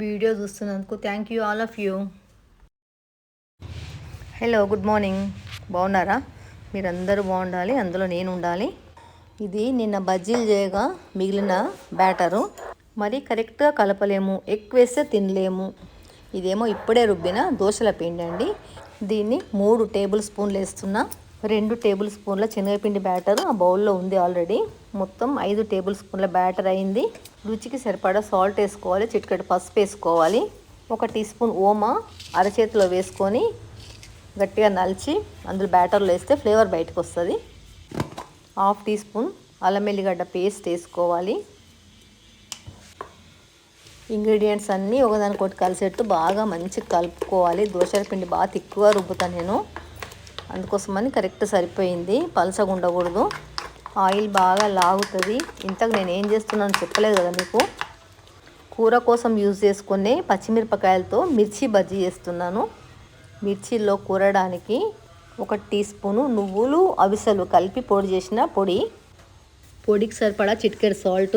Video చూస్తున్నందుకు thank you all of you hello good morning బాగున్నారా? మీరందరూ బాగుండాలి అందులో నేను ఉండాలి. ఇది నిన్న బజ్జీలు చేయగా మిగిలిన బ్యాటరు. మరి కరెక్ట్గా కలపలేము ఎక్కువేస్తే తినలేము. ఇదేమో ఇప్పుడే రుబ్బిన దోశల పిండి అండి. దీన్ని మూడు టేబుల్ స్పూన్లు వేస్తున్నా. రెండు టేబుల్ స్పూన్ల శనగపిండి బ్యాటర్ ఆ బౌల్లో ఉంది ఆల్రెడీ. మొత్తం ఐదు టేబుల్ స్పూన్ల బ్యాటర్ అయింది. రుచికి సరిపడా సాల్ట్ వేసుకోవాలి చిటికెడు పసుపు వేసుకోవాలి. ఒక టీ స్పూన్ ఓమా అరచేతిలో వేసుకొని గట్టిగా నలిచి అందులో బ్యాటర్లో వేస్తే ఫ్లేవర్ బయటకు వస్తుంది. హాఫ్ టీ స్పూన్ అల్లం ఎల్లిగడ్డ పేస్ట్ వేసుకోవాలి. ఇంగ్రీడియంట్స్ అన్నీ ఒకదానికొకటి కలిసేట్టు బాగా మంచిగా కలుపుకోవాలి. దోశల పిండి బాగా తిక్కువ రుబ్బుతాను నేను. అందుకోసమని కరెక్ట్ సరిపోయింది. పలసగా ఉండకూడదు ఆయిల్ బాగా లాగుతుంది. ఇంతకు నేను ఏం చేస్తున్నాను చెప్పలేదు కదా మీకు. కూర కోసం యూజ్ చేసుకునే పచ్చిమిరపకాయలతో మిర్చి బజ్జీ చేస్తున్నాను. మిర్చిలో కూరడానికి ఒక టీ స్పూను నువ్వులు అవిసలు కలిపి పొడి చేసిన పొడి. పొడికి సరిపడా చిటికెడు సాల్ట్.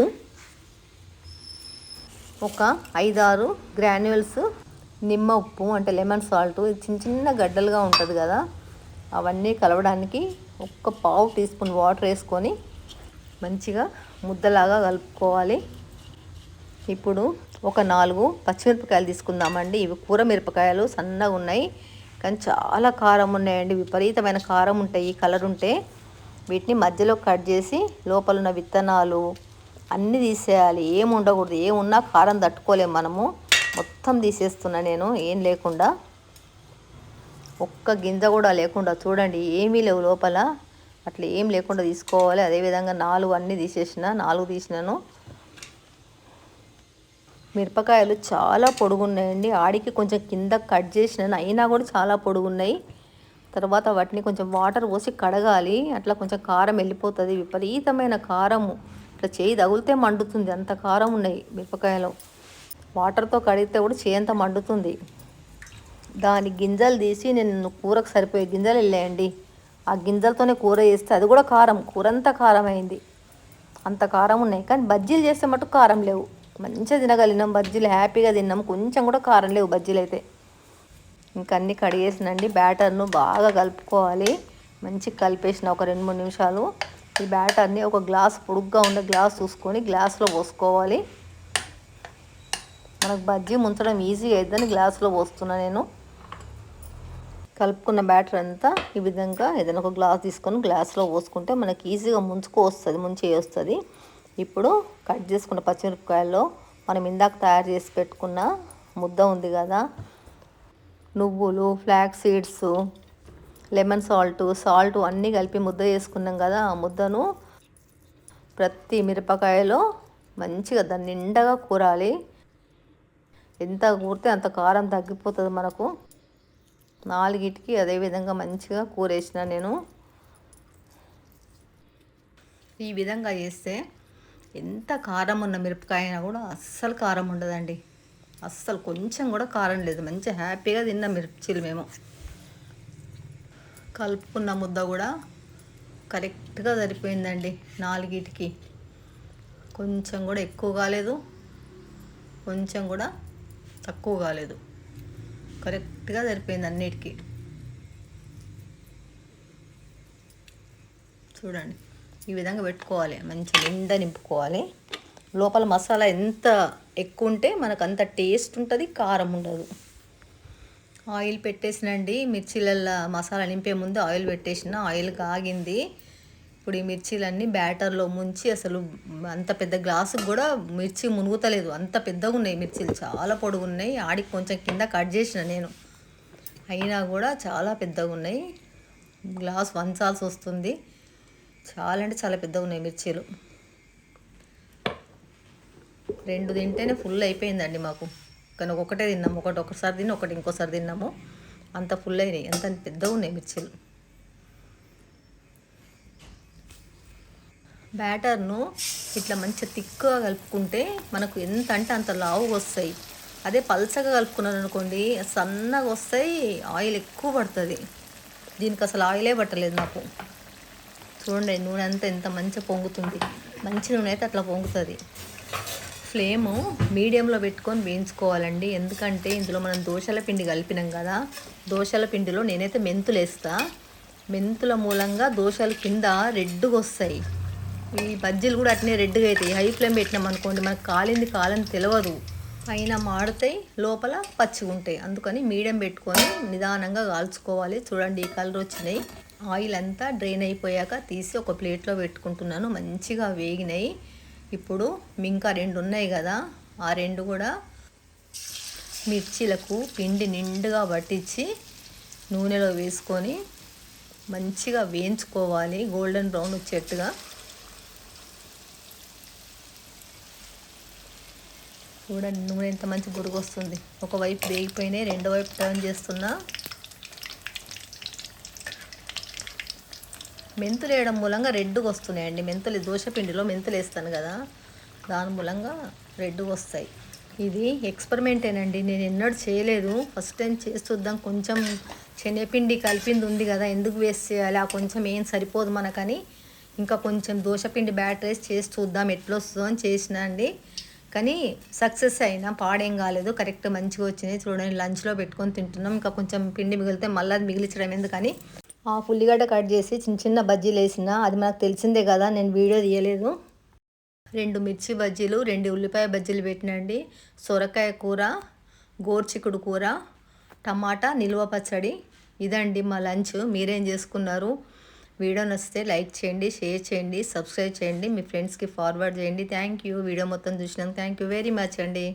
ఒక ఐదారు గ్రాన్యువల్స్ నిమ్మ ఉప్పు అంటే లెమన్ సాల్ట్. ఇది చిన్న చిన్న గడ్డలుగా ఉంటుంది కదా. అవన్నీ కలవడానికి ఒక్క పావు టీ స్పూన్ వాటర్ వేసుకొని మంచిగా ముద్దలాగా కలుపుకోవాలి. ఇప్పుడు ఒక నాలుగు పచ్చిమిరపకాయలు తీసుకుందామండి. ఇవి కూర మిరపకాయలు సన్నగా ఉన్నాయి. కానీ చాలా కారం ఉన్నాయండి. విపరీతమైన కారం ఉంటాయి. కలర్ ఉంటే వీటిని మధ్యలో కట్ చేసి లోపల ఉన్న విత్తనాలు అన్నీ తీసేయాలి. ఏమి ఉండకూడదు. ఏమున్నా కారం తట్టుకోలేము మనము. మొత్తం తీసేస్తున్నా నేను. ఏం లేకుండా ఒక్క గింజ కూడా లేకుండా చూడండి ఏమీ లేవు లోపల. అట్లా ఏం లేకుండా తీసుకోవాలి. అదేవిధంగా నాలుగు అన్నీ తీసేసిన నాలుగు తీసినాను. మిరపకాయలు చాలా పొడుగున్నాయండి. ఆడికి కొంచెం కింద కట్ చేసినాను. అయినా కూడా చాలా పొడుగున్నాయి. తర్వాత వాటిని కొంచెం వాటర్ పోసి కడగాలి. అట్లా కొంచెం కారం వెళ్ళిపోతుంది. విపరీతమైన కారము. ఇట్లా చేయి తగిలితే మండుతుంది. అంత కారం ఉన్నాయి మిరపకాయలు. వాటర్తో కడిగితే కూడా చేయంత మండుతుంది. దాని గింజలు తీసి నేను కూరకు సరిపోయే గింజలు వెళ్ళాయండి. ఆ గింజలతోనే కూర చేస్తే అది కూడా కారం. కూర అంతా కారం అయింది అంత కారం ఉన్నాయి. కానీ బజ్జీలు చేస్తే మటుకు కారం లేవు. మంచిగా తినగలిగినాం. బజ్జీలు హ్యాపీగా తిన్నాం. కొంచెం కూడా కారం లేవు బజ్జీలు అయితే. ఇంకా అన్నీ కడిగేసినండి. బ్యాటర్ను బాగా కలుపుకోవాలి. మంచిగా కలిపేసిన ఒక రెండు మూడు నిమిషాలు. ఈ బ్యాటర్ని ఒక గ్లాస్ పొడుగ్గా ఉండే గ్లాస్ చూసుకొని గ్లాస్లో పోసుకోవాలి. మనకు బజ్జీ ముంచడం ఈజీగా అవుతుందని గ్లాస్లో పోస్తున్నా నేను. కలుపుకున్న బ్యాటర్ అంతా ఈ విధంగా ఏదైనా ఒక గ్లాస్ తీసుకొని గ్లాస్లో పోసుకుంటే మనకి ఈజీగా ముంచుకు వస్తుంది ముంచి వస్తుంది. ఇప్పుడు కట్ చేసుకున్న పచ్చిమిరపకాయల్లో మనం ఇందాక తయారు చేసి పెట్టుకున్న ముద్ద ఉంది కదా నువ్వులు flax seeds lemon salt salt అన్నీ కలిపి ముద్ద చేసుకున్నాం కదా ఆ ముద్దను ప్రతి మిరపకాయలో మంచిగా దాన్ని నిండగా కూరాలి. ఎంత కూరితే అంత కారం తగ్గిపోతుంది మనకు. నాలుగిటికి అదేవిధంగా మంచిగా కూరేసిన నేను. ఈ విధంగా చేస్తే ఎంత కారం ఉన్న మిరపకాయ అయినా కూడా అస్సలు కారం ఉండదండి. అస్సలు కొంచెం కూడా కారం లేదు. మంచి హ్యాపీగా తిన్న మిర్చీలు మేము. కలుపుకున్న ముద్ద కూడా కరెక్ట్గా సరిపోయిందండి నాలుగిటికి. కొంచెం కూడా ఎక్కువ కాలేదు. కొంచెం కూడా తక్కువ కాలేదు. కరెక్ట్గా సరిపోయింది అన్నిటికీ. చూడండి ఈ విధంగా పెట్టుకోవాలి మంచి నిండ నింపుకోవాలి. లోపల మసాలా ఎంత ఎక్కువ ఉంటే మనకు అంత టేస్ట్ ఉంటుంది కారం ఉండదు. ఆయిల్ పెట్టేసినండి మిర్చిలల్లో మసాలా నింపే ముందు ఆయిల్ పెట్టేసిన ఆయిల్ కాగింది. ఇప్పుడు ఈ మిర్చీలన్నీ బ్యాటర్లో ముంచి అసలు అంత పెద్ద గ్లాసుకు కూడా మిర్చి మునుగుతలేదు. అంత పెద్దగా ఉన్నాయి మిర్చీలు. చాలా పొడుగు ఉన్నాయి ఆడికి కొంచెం కింద కట్ చేసిన నేను. అయినా కూడా చాలా పెద్దగా ఉన్నాయి. గ్లాస్ వంచాల్సి వస్తుంది. చాలా అంటే చాలా పెద్దగా ఉన్నాయి మిర్చీలు. రెండు తింటేనే ఫుల్ అయిపోయిందండి మాకు. కానీ ఒకటే తిన్నాము. ఒకటి ఒకసారి తిని ఒకటి ఇంకోసారి తిన్నాము. అంత ఫుల్ అయినాయి. అంత పెద్దగా ఉన్నాయి మిర్చీలు. బ్యాటర్ను ఇట్లా మంచిగా తిక్కుగా కలుపుకుంటే మనకు ఎంత అంటే అంత లావుగా వస్తాయి. అదే పల్చగా కలుపుకున్నాను అనుకోండి సన్నగా వస్తాయి ఆయిల్ ఎక్కువ పడుతుంది. దీనికి అసలు ఆయిలే పట్టలేదు నాకు. చూడండి నూనె అంతా ఎంత మంచిగా పొంగుతుంది. మంచి నూనె అయితే అట్లా పొంగుతుంది. ఫ్లేము మీడియంలో పెట్టుకొని వేయించుకోవాలండి. ఎందుకంటే ఇందులో మనం దోశల పిండి కలిపినాం కదా దోశల పిండిలో నేనైతే మెంతులు వేస్తా మెంతుల మూలంగా దోశలు కింద రెడ్డుగా వస్తాయి. ఈ బజ్జీలు కూడా అట్నే రెడ్గా అవుతాయి హై ఫ్లేమ్ పెట్టినాం అనుకోండి మనకు కాలింది కాలని తెలియదు పైన మాడుతాయి లోపల పచ్చిగా ఉంటాయి. అందుకని మీడియం పెట్టుకొని నిదానంగా కాల్చుకోవాలి. చూడండి ఈ కలర్ వచ్చినాయి. ఆయిల్ అంతా డ్రైన్ అయిపోయాక తీసి ఒక ప్లేట్లో పెట్టుకుంటున్నాను. మంచిగా వేగినాయి. ఇప్పుడు ఇంకా రెండు ఉన్నాయి కదా ఆ రెండు కూడా మిర్చీలకు పిండి నిండుగా పట్టించి నూనెలో వేసుకొని మంచిగా వేయించుకోవాలి. గోల్డెన్ బ్రౌన్ వచ్చేట్టుగా. చూడండి నూనె ఎంత మంచి గురుగు వస్తుంది ఒకవైపు వేగిపోయినాయి రెండో వైపు టర్న్ చేస్తున్నా. మెంతులు వేయడం మూలంగా రెడ్గా వస్తున్నాయండి. మెంతులు దోశపిండిలో మెంతులు వేస్తాను కదా. దాని మూలంగా రెడ్గా వస్తాయి. ఇది ఎక్స్పెరిమెంటేనండి. నేను ఎన్నడూ చేయలేదు. ఫస్ట్ టైం చేసి చూద్దాం కొంచెం శనగపిండి కలిపింది ఉంది కదా ఎందుకు వేస్ట్ చేయాలి? ఆ కొంచెం ఏం సరిపోదు మనకని. ఇంకా కొంచెం దోశపిండి బ్యాటర్ వేసి చేసి చూద్దాం ఎట్లా వస్తుందో అని చేసిన అండి. కానీ సక్సెస్ అయినా పాడేం కాలేదు. కరెక్ట్ మంచిగా వచ్చింది. చూడండి లంచ్లో పెట్టుకొని తింటున్నాం. ఇంకా కొంచెం పిండి మిగిలితే మళ్ళీ అది మిగిలించడం ఎందుకని ఆ ఉల్లిగడ్డ కట్ చేసి చిన్న చిన్న బజ్జీలు వేసిన. అది మనకు తెలిసిందే కదా నేను వీడియో తీయలేదు. రెండు మిర్చి బజ్జీలు రెండు ఉల్లిపాయ బజ్జీలు పెట్టినండి. సొరకాయ కూర గోర్చికుడు కూర టమాటా నిల్వ పచ్చడి. ఇదండి మా లంచ్. మీరేం చేసుకున్నారు? వీడియో నచ్చితే లైక్ చేయండి షేర్ చేయండి సబ్స్క్రైబ్ చేయండి. మీ ఫ్రెండ్స్కి ఫార్వర్డ్ చేయండి. థ్యాంక్ యూ వీడియో మొత్తం చూసినాక థ్యాంక్ యూ వెరీ మచ్ అండి.